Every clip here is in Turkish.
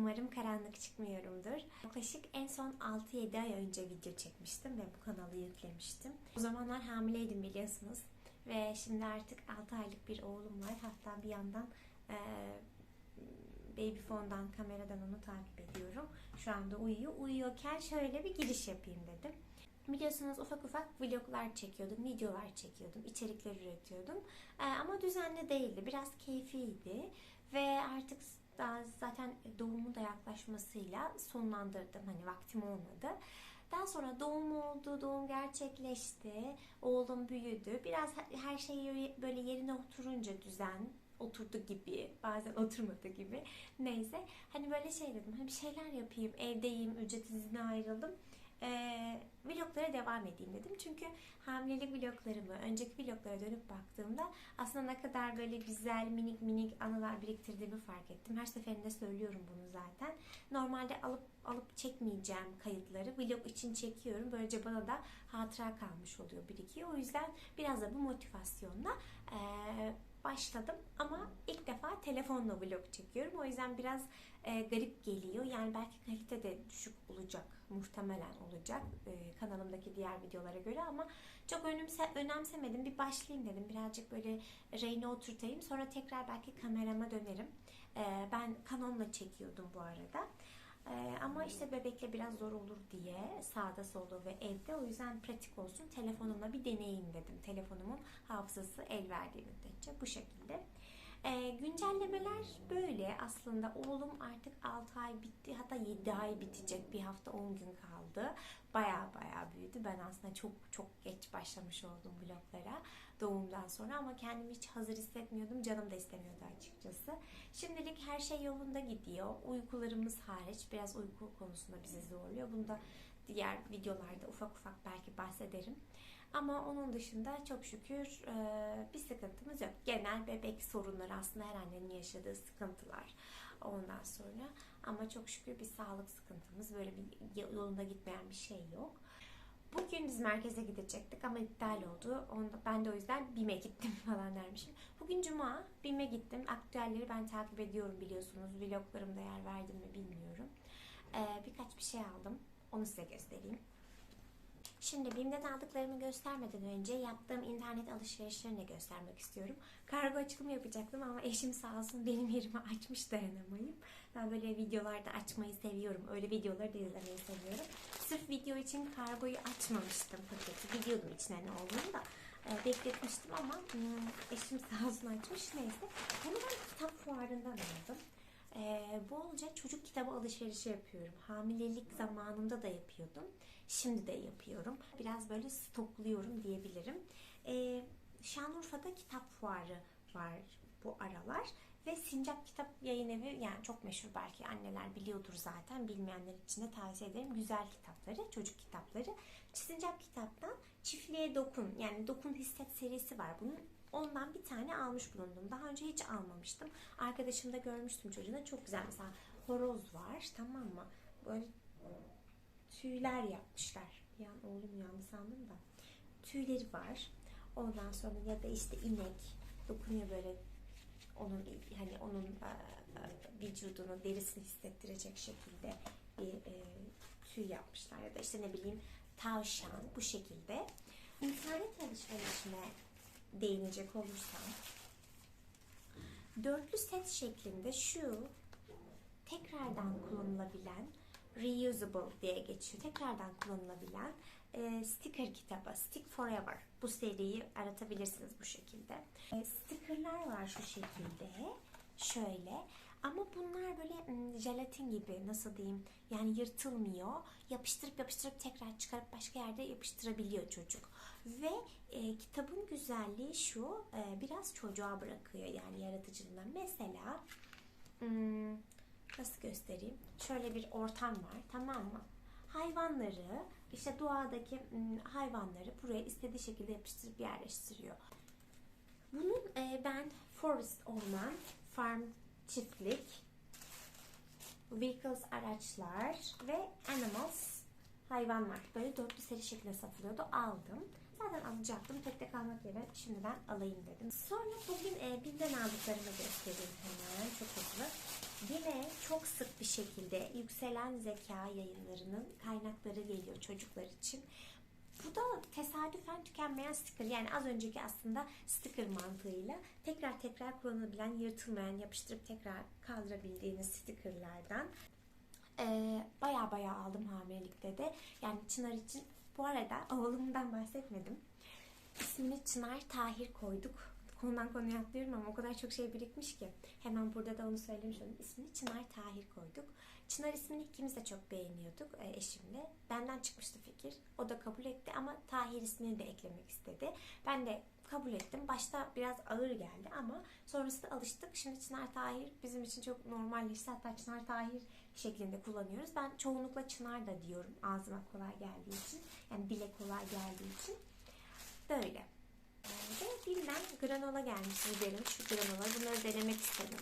Umarım karanlık çıkmıyorumdur. Yaklaşık en son 6-7 ay önce video çekmiştim ve bu kanalı yüklemiştim. O zamanlar hamileydim biliyorsunuz. Ve şimdi artık 6 aylık bir oğlum var. Hatta bir yandan e, Babyphone'dan, kameradan onu takip ediyorum. Şu anda uyuyor. Uyuyorken şöyle bir giriş yapayım dedim. Biliyorsunuz ufak ufak vloglar çekiyordum, videolar çekiyordum, içerikler üretiyordum. Ee, ama düzenli değildi, biraz keyfiydi. Ve artık daha zaten doğumun da yaklaşmasıyla sonlandırdım. Hani vaktim olmadı. Daha sonra doğum oldu, doğum gerçekleşti, oğlum büyüdü. Biraz her şey böyle yerine oturunca düzen oturdu gibi, bazen oturmadı gibi. Neyse. Hani böyle şey dedim. Hani bir şeyler yapayım, evdeyim, ücret izine ayrıldım e, vloglara devam edeyim dedim. Çünkü hamilelik vloglarımı, önceki vloglara dönüp baktığımda aslında ne kadar böyle güzel minik minik anılar biriktirdiğimi fark ettim. Her seferinde söylüyorum bunu zaten. Normalde alıp alıp çekmeyeceğim kayıtları vlog için çekiyorum. Böylece bana da hatıra kalmış oluyor, birikiyor. O yüzden biraz da bu motivasyonla e, başladım ama ilk defa telefonla vlog çekiyorum. O yüzden biraz e, garip geliyor. Yani belki kalite de düşük olacak. Muhtemelen olacak. E, kanalımdaki diğer videolara göre ama çok önemse, önemsemedim. Bir başlayayım dedim. Birazcık böyle reyne oturtayım. Sonra tekrar belki kamerama dönerim. E, ben Canon'la çekiyordum bu arada. Ee, ama işte bebekle biraz zor olur diye sağda solda ve evde o yüzden pratik olsun telefonumla bir deneyeyim dedim. Telefonumun hafızası el verdiği müddetçe bu şekilde. Ee, güncellemeler böyle aslında oğlum artık 6 ay bitti hatta 7 ay bitecek bir hafta 10 gün kaldı. Baya baya büyüdü. Ben aslında çok çok geç başlamış oldum vloglara doğumdan sonra ama kendimi hiç hazır hissetmiyordum. Canım da istemiyordu açıkçası. Şimdilik her şey yolunda gidiyor. Uykularımız hariç biraz uyku konusunda bizi zorluyor. Bunu da diğer videolarda ufak ufak belki bahsederim. Ama onun dışında çok şükür e, bir sıkıntımız yok. Genel bebek sorunları aslında her annenin yaşadığı sıkıntılar. Ondan sonra ama çok şükür bir sağlık sıkıntımız böyle bir yolunda gitmeyen bir şey yok. Bugün biz merkeze gidecektik ama iptal oldu. Onda, ben de o yüzden BİM'e gittim falan dermişim. Bugün cuma BİM'e gittim. Aktüelleri ben takip ediyorum biliyorsunuz. Vloglarımda yer verdim mi bilmiyorum. Ee, birkaç bir şey aldım. Onu size göstereyim. Şimdi BİM'den aldıklarımı göstermeden önce yaptığım internet alışverişlerini göstermek istiyorum. Kargo açılımı yapacaktım ama eşim sağ olsun benim yerimi açmış dayanamayıp. Ben böyle videolarda açmayı seviyorum. Öyle videoları da izlemeyi seviyorum. Sırf video için kargoyu açmamıştım paketi. Biliyordum içine ne olduğunu da e, bekletmiştim ama hmm, eşim sağ olsun açmış. Neyse. Bunu ben kitap fuarından aldım. Ee, bolca çocuk kitabı alışverişi yapıyorum. Hamilelik zamanında da yapıyordum. Şimdi de yapıyorum. Biraz böyle stokluyorum diyebilirim. Ee, Şanlıurfa'da kitap fuarı var bu aralar. Ve Sincap Kitap Yayın Evi yani çok meşhur belki anneler biliyordur zaten. Bilmeyenler için de tavsiye ederim. Güzel kitapları, çocuk kitapları. Sincap Kitap'tan Çiftliğe Dokun yani Dokun Hisset serisi var. Bunun Ondan bir tane almış bulundum. Daha önce hiç almamıştım. Arkadaşımda görmüştüm çocuğuna. Çok güzel mesela horoz var tamam mı? Böyle tüyler yapmışlar. Bir oğlum uyandı sandım da. Tüyleri var. Ondan sonra ya da işte inek dokunuyor böyle onun hani onun e, e, vücudunu derisini hissettirecek şekilde bir e, tüy yapmışlar ya da işte ne bileyim tavşan bu şekilde. İnternet alışverişine değinecek olursam dörtlü set şeklinde şu tekrardan kullanılabilen reusable diye geçiyor. Tekrardan kullanılabilen e, sticker kitabı Stick Forever. Bu seriyi aratabilirsiniz bu şekilde. E, stickerlar var şu şekilde. Şöyle ama bunlar böyle jelatin gibi nasıl diyeyim yani yırtılmıyor. Yapıştırıp yapıştırıp tekrar çıkarıp başka yerde yapıştırabiliyor çocuk. Ve e, kitabın güzelliği şu e, biraz çocuğa bırakıyor yani yaratıcılığından. Mesela nasıl göstereyim? Şöyle bir ortam var tamam mı? Hayvanları işte doğadaki hayvanları buraya istediği şekilde yapıştırıp yerleştiriyor. Bunun e, ben forest orman, farm çiftlik, vehicles araçlar ve animals hayvanlar. Böyle dörtlü seri şeklinde satılıyordu. Aldım. Zaten alacaktım. Tek tek almak yerine şimdiden alayım dedim. Sonra bugün e, BİM'den aldıklarımı göstereyim hemen. Çok hızlı. Yine çok sık bir şekilde yükselen zeka yayınlarının kaynakları geliyor çocuklar için. Bu da tesadüfen tükenmeyen sticker. Yani az önceki aslında sticker mantığıyla tekrar tekrar kullanılabilen, yırtılmayan, yapıştırıp tekrar kaldırabildiğiniz stickerlardan. Baya baya aldım hamilelikte de. Yani Çınar için bu arada oğlumdan bahsetmedim. İsmini Çınar Tahir koyduk. Konudan konuya atlıyorum ama o kadar çok şey birikmiş ki. Hemen burada da onu söylemiş olayım. İsmini Çınar Tahir koyduk. Çınar ismini ikimiz de çok beğeniyorduk e, eşimle. Benden çıkmıştı fikir. O da kabul etti ama Tahir ismini de eklemek istedi. Ben de kabul ettim. Başta biraz ağır geldi ama sonrasında alıştık. Şimdi Çınar Tahir bizim için çok normalleşti. Hatta Çınar Tahir şeklinde kullanıyoruz. Ben çoğunlukla Çınar da diyorum ağzıma kolay geldiği için. Yani dile kolay geldiği için. Böyle. Ve bilmem granola gelmiş biberim. Şu granola. Bunları denemek istedim.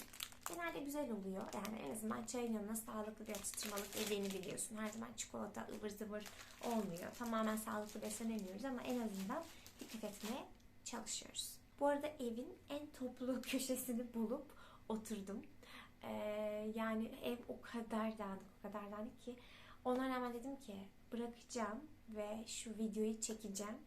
Genelde güzel oluyor. Yani en azından çayın yanına sağlıklı bir atıştırmalık yediğini biliyorsun. Her zaman çikolata ıvır zıvır olmuyor. Tamamen sağlıklı beslenemiyoruz ama en azından dikkat etmeye çalışıyoruz. Bu arada evin en toplu köşesini bulup oturdum. Ee, yani ev o kadar dağınık, o kadar dağınık ki ona rağmen dedim ki bırakacağım ve şu videoyu çekeceğim.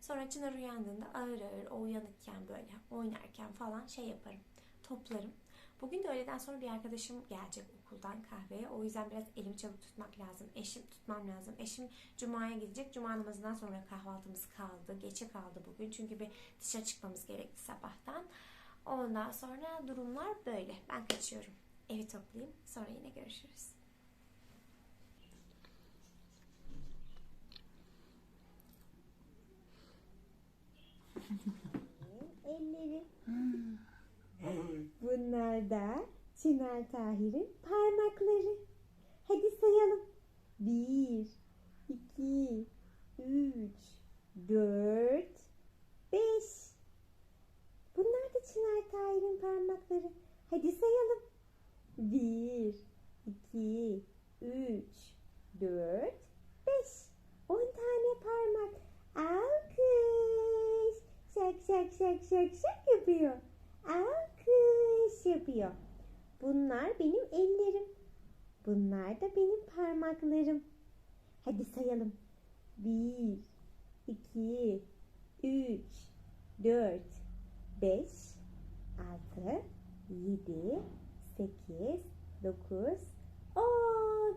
Sonra Çınar uyandığında ağır ağır o uyanıkken böyle oynarken falan şey yaparım. Toplarım. Bugün de öğleden sonra bir arkadaşım gelecek okuldan kahveye. O yüzden biraz elimi çabuk tutmak lazım. Eşim tutmam lazım. Eşim Cuma'ya gidecek. Cuma namazından sonra kahvaltımız kaldı. Geçe kaldı bugün. Çünkü bir dışarı çıkmamız gerekti sabahtan. Ondan sonra durumlar böyle. Ben kaçıyorum. Evi toplayayım. Sonra yine görüşürüz. Ellerim. Bunlar da Çınar Tahir'in parmakları. Hadi sayalım. Bir, iki, üç, dört, beş. Bunlar da Çınar Tahir'in parmakları. Hadi sayalım. Bir, iki, üç, dört, beş. On tane parmak. Alkış. Şak şak şak şak şak yapıyor. Alkış yapıyor. Bunlar benim ellerim. Bunlar da benim parmaklarım. Hadi sayalım. Bir, iki, üç, dört, beş, altı, yedi, sekiz, dokuz, on.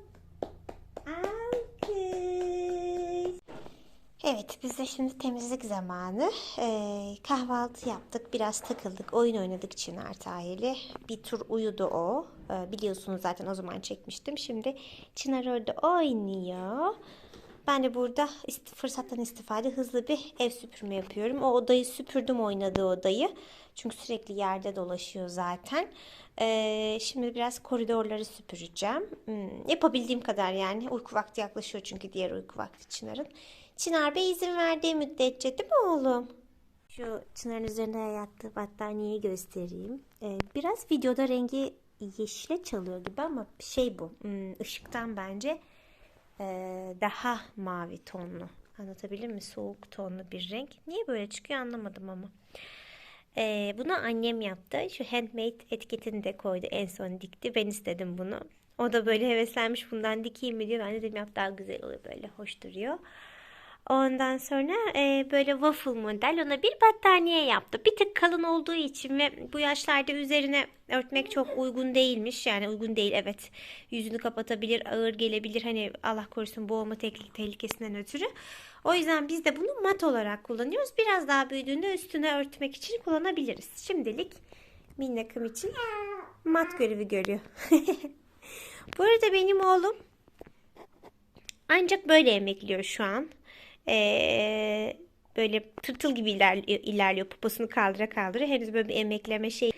Alkış. Evet, biz de şimdi temizlik zamanı. Ee, kahvaltı yaptık, biraz takıldık, oyun oynadık Çınar Tahir'le. Bir tur uyudu o. Ee, biliyorsunuz zaten o zaman çekmiştim. Şimdi Çınar orada oynuyor. Ben de burada ist- fırsattan istifade hızlı bir ev süpürme yapıyorum. O odayı süpürdüm oynadığı odayı. Çünkü sürekli yerde dolaşıyor zaten. Ee, şimdi biraz koridorları süpüreceğim. Hmm, yapabildiğim kadar yani. Uyku vakti yaklaşıyor çünkü diğer uyku vakti Çınar'ın. Çınar Bey izin verdiği müddetçe değil mi oğlum? Şu Çınar'ın üzerine yattığı battaniyeyi göstereyim. Ee, biraz videoda rengi yeşile çalıyor gibi ama şey bu. hmm, ışıktan bence ee, daha mavi tonlu. Anlatabilir mi? Soğuk tonlu bir renk. Niye böyle çıkıyor anlamadım ama. Ee, bunu annem yaptı. Şu handmade etiketini de koydu. En son dikti. Ben istedim bunu. O da böyle heveslenmiş bundan dikeyim mi diyor. Ben de dedim yap daha güzel oluyor böyle. Hoş duruyor. Ondan sonra e, böyle waffle model ona bir battaniye yaptı. Bir tık kalın olduğu için ve bu yaşlarda üzerine örtmek çok uygun değilmiş. Yani uygun değil evet. Yüzünü kapatabilir, ağır gelebilir. Hani Allah korusun boğulma tehlike- tehlikesinden ötürü. O yüzden biz de bunu mat olarak kullanıyoruz. Biraz daha büyüdüğünde üstüne örtmek için kullanabiliriz. Şimdilik minnakım için mat görevi görüyor. Bu arada benim oğlum ancak böyle emekliyor şu an. Ee, böyle tırtıl gibi ilerliyor, ilerliyor. Poposunu kaldıra kaldıra. Henüz böyle bir emekleme şey.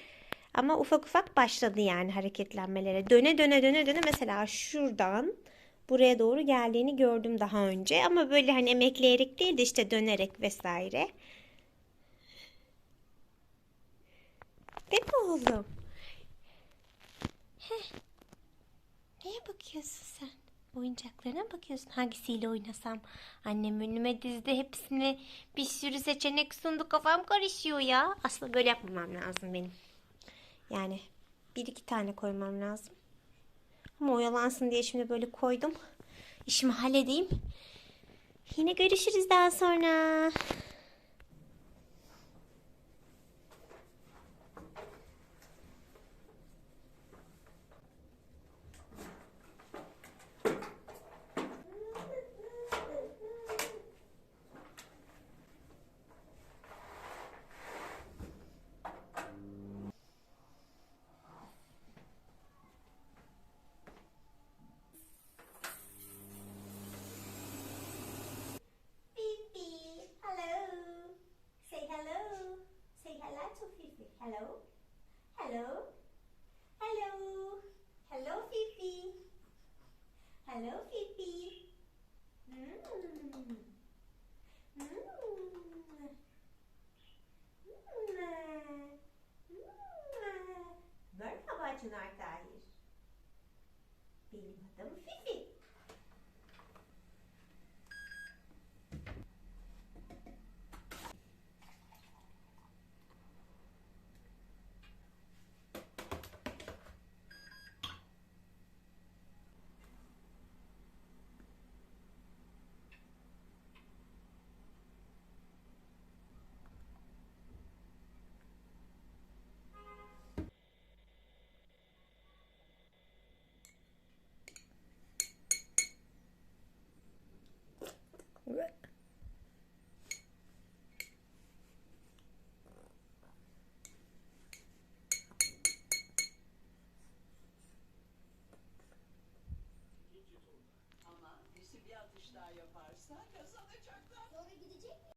Ama ufak ufak başladı yani hareketlenmelere. Döne döne döne döne mesela şuradan buraya doğru geldiğini gördüm daha önce. Ama böyle hani emekleyerek değil de işte dönerek vesaire. Değil mi oğlum? Heh. Neye bakıyorsun sen? Oyuncaklarına bakıyorsun. Hangisiyle oynasam? Annem önüme dizdi hepsini. Bir sürü seçenek sundu. Kafam karışıyor ya. Aslında böyle yapmamam lazım benim. Yani bir iki tane koymam lazım. Ama oyalansın diye şimdi böyle koydum. İşimi halledeyim. Yine görüşürüz daha sonra. Hello. Hello. Hello. Hello, Fifi. Hello, Fifi.